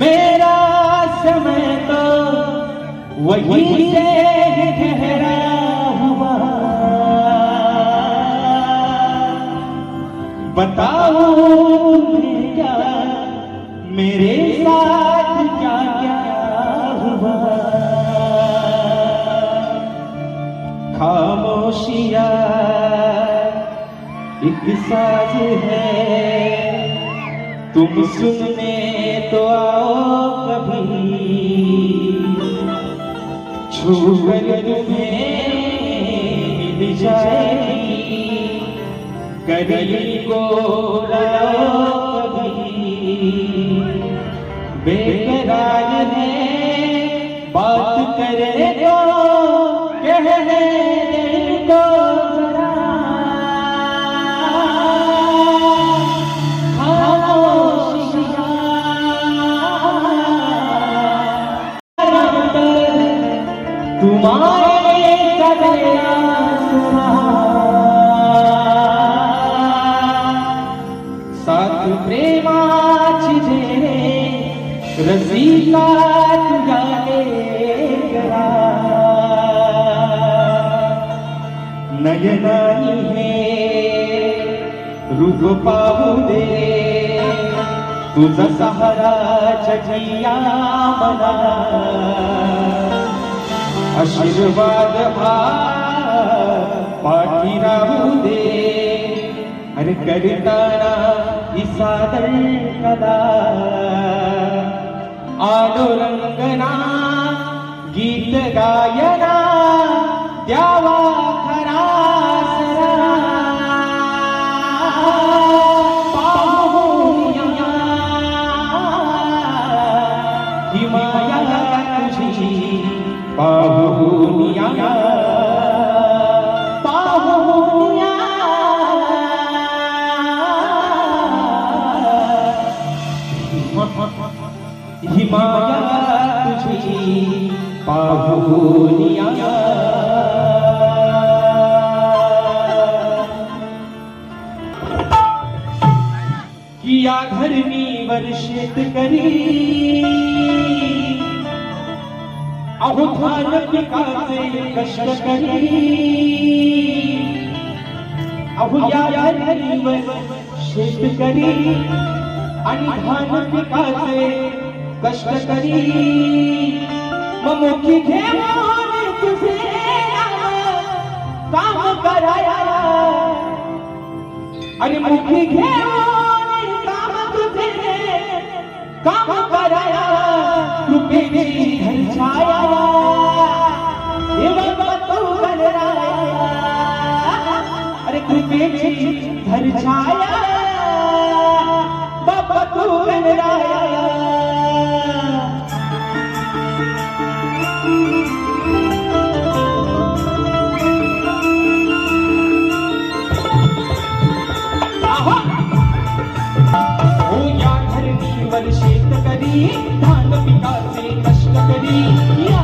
मेरा समय तो वही से ठहरा हुआ। बताओ क्या मेरे साथ एक साज है। तुम सुनने तो आओ कभी। छू तुम्हें मिल जाएगी। करीब को लाओ कभी। बेकरार है बात करे रूप पाहू दे तुझा सहारा छजिया मला आशीर्वाद हा पाठी राहू दे अरे करताना ही सादर कदा आलो रंगना गीत गायना द्यावा. किया धरणी वर्षित करी। अहो धान पिकाचे कष्ट करी। अहो या धरणीवर शेतकरी आणि धान पिकाचे कष्ट करी। ममुखी मुखी घेऊन तुझे काम कराया। आणि मुखी घेऊन काम काम कराया कृपेची धरछाया हे बाबा तू गणराया. अरे कृपेची धरछाया बाबा तू गणराया. आहा! कष्ट करी धान पिकाचे कष्ट करी या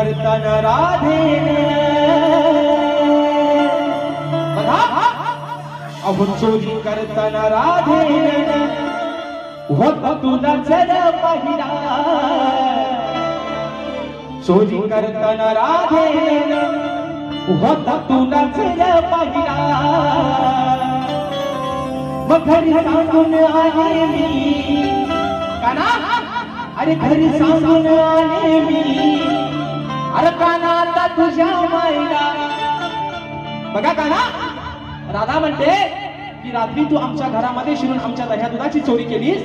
कीर्तन राधे बघा अहो चोरी करताना राधे। होत तुला जर पाहिला। चोरी कीर्तन राधे होता तुलाच रे पाहिला। मग घरी सांगून आले मी। काना अरे घरी सांगून आले मी। अरे काना आता तुझ्या मायला. बघा काना राधा म्हणते की रात्री तू आमच्या घरामध्ये शिरून आमच्या दह्या दुधाची चोरी केलीस?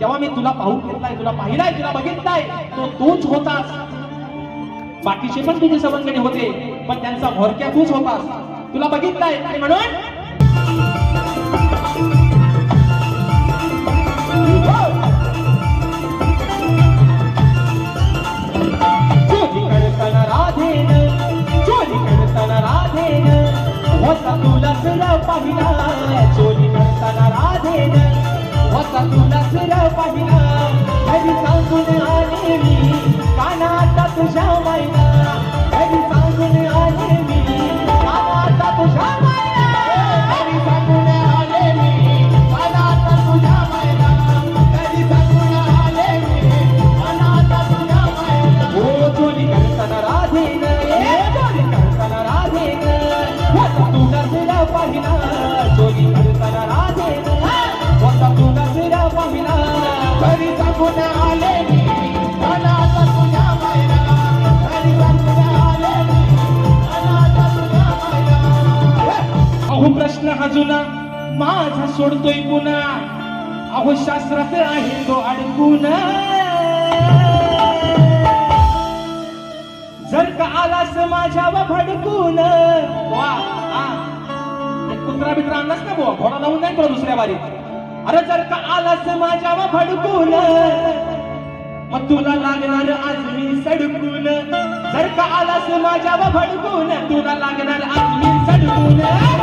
तेव्हा मी तुला पाहून घेतलाय तुला पाहिलाय तुला बघितलाय. तो तूच होतास. बाकीचे पण तुझे सवंगणे होते पण त्यांचा भोरक्या तूच होतास. तुला बघितलाय आणि म्हणून पाहिला चोरी करताना राधेन होता तुला पाहिला घरी सांगून आले मी. कानात तुझ्या मायला जुना माझा सोडतोय पुन्हा. अहो शास्त्रात आहे तो अडकून. जर का आलास माझ्यावर भडकून. वा कुत्रा बित्रा आणलास ना बुवा घोडा लावून नाही तुला दुसऱ्या बारीत अरे जर का आलास माझ्यावर भडकून मग तुला लागणार आज मी सडकून. जर का आलास माझ्यावर भडकून तुला लागणार आज मी सडकून.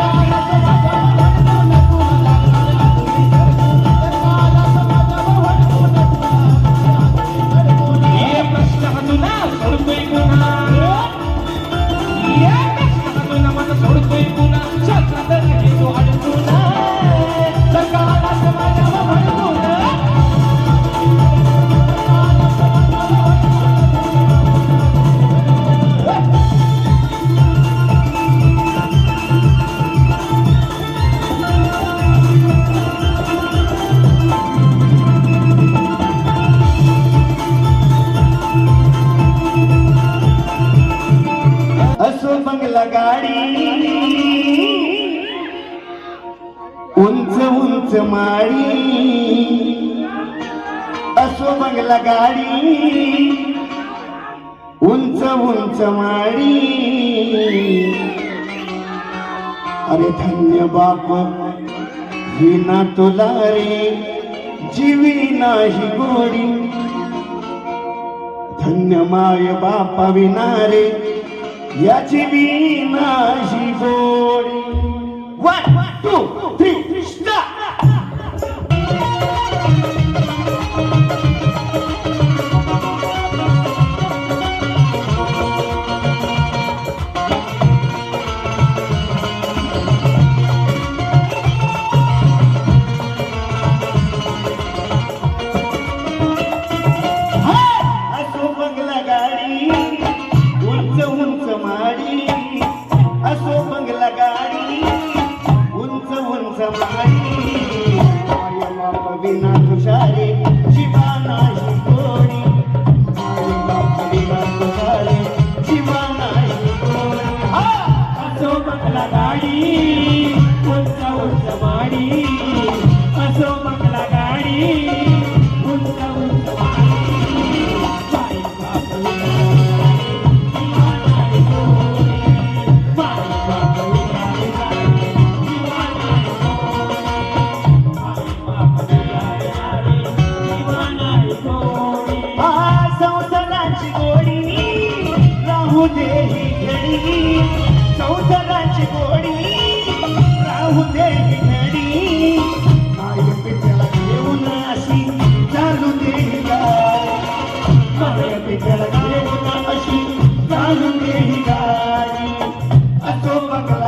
लगाडी उंच उंच माळी असो बंगला गाडी. उंच उंच माळी अरे धन्य बाप विना तुला रे जीवी नाही गोडी. धन्य माय बापा विना रे याची बी नाही गोडी one two three start Allah'tan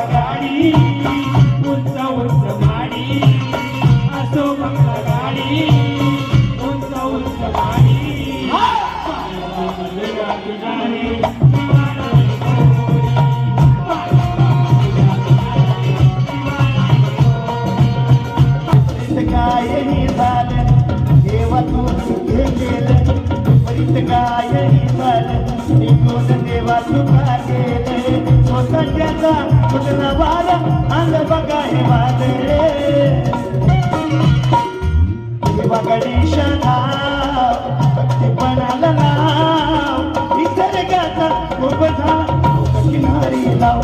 अंग बघा हे वादळे. देवा गणेशाला भक्तीपणाला लाव. निसर्गाचा खूप झाला किनारी लाव.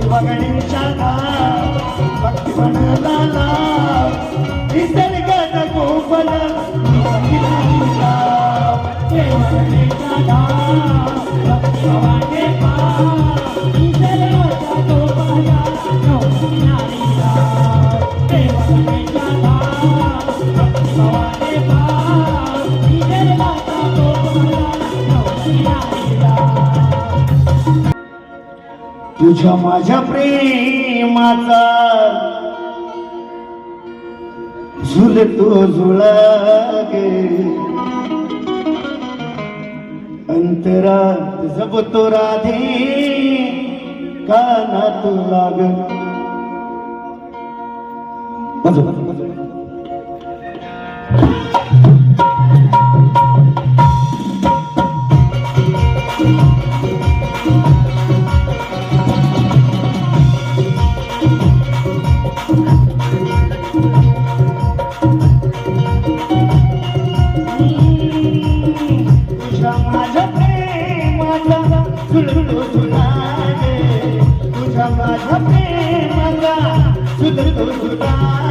देवा गणेशाला भक्तीपणाला तुझ्या माझ्या प्रेमाचा झुल तो गे. अंतरा जपतो राधे काना तू लाग Goodbye.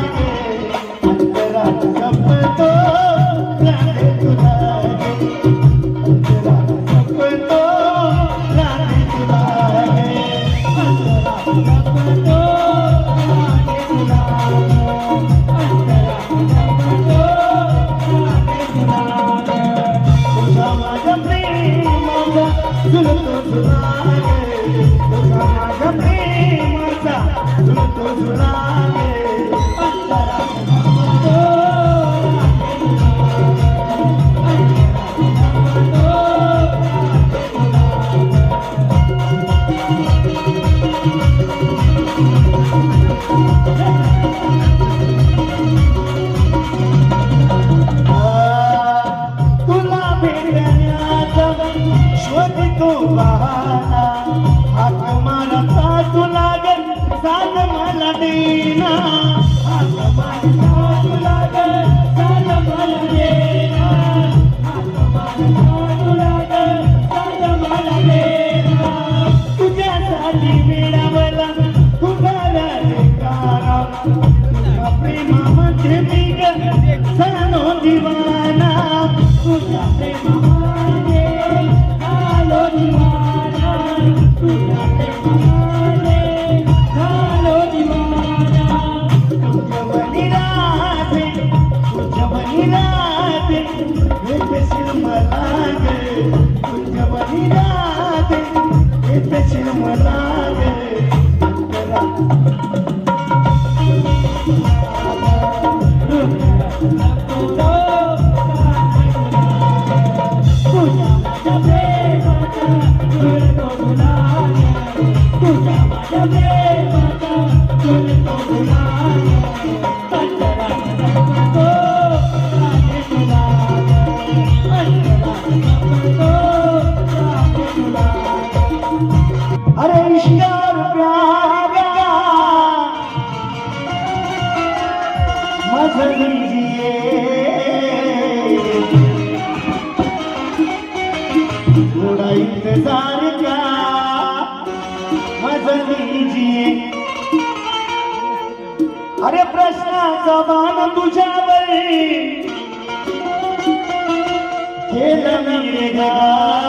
खेल मिलेगा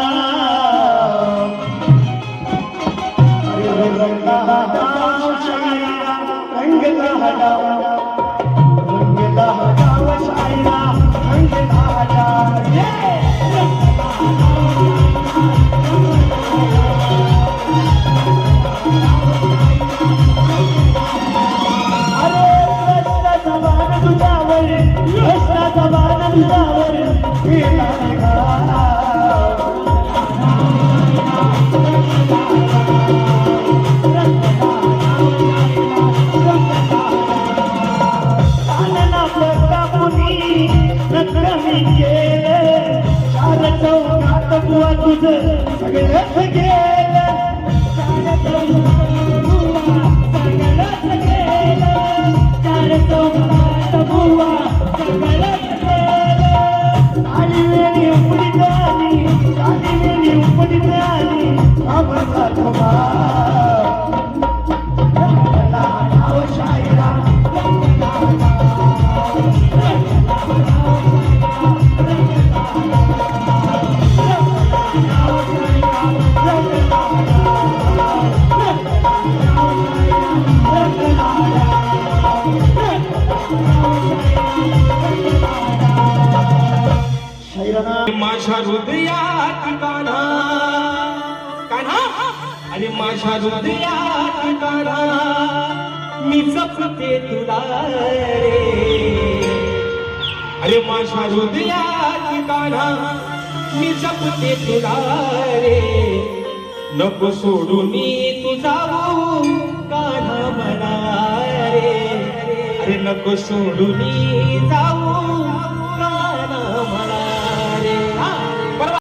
हृदयात कान्हा कान्हा अरे माझ्या हृदयात कान्हा मी जपते तुला रे. अरे माझ्या हृदयात कान्हा मी जपते तुला रे. नको सोडून तू जाऊ कान्हा मला रे. अरे नको मी जाऊ.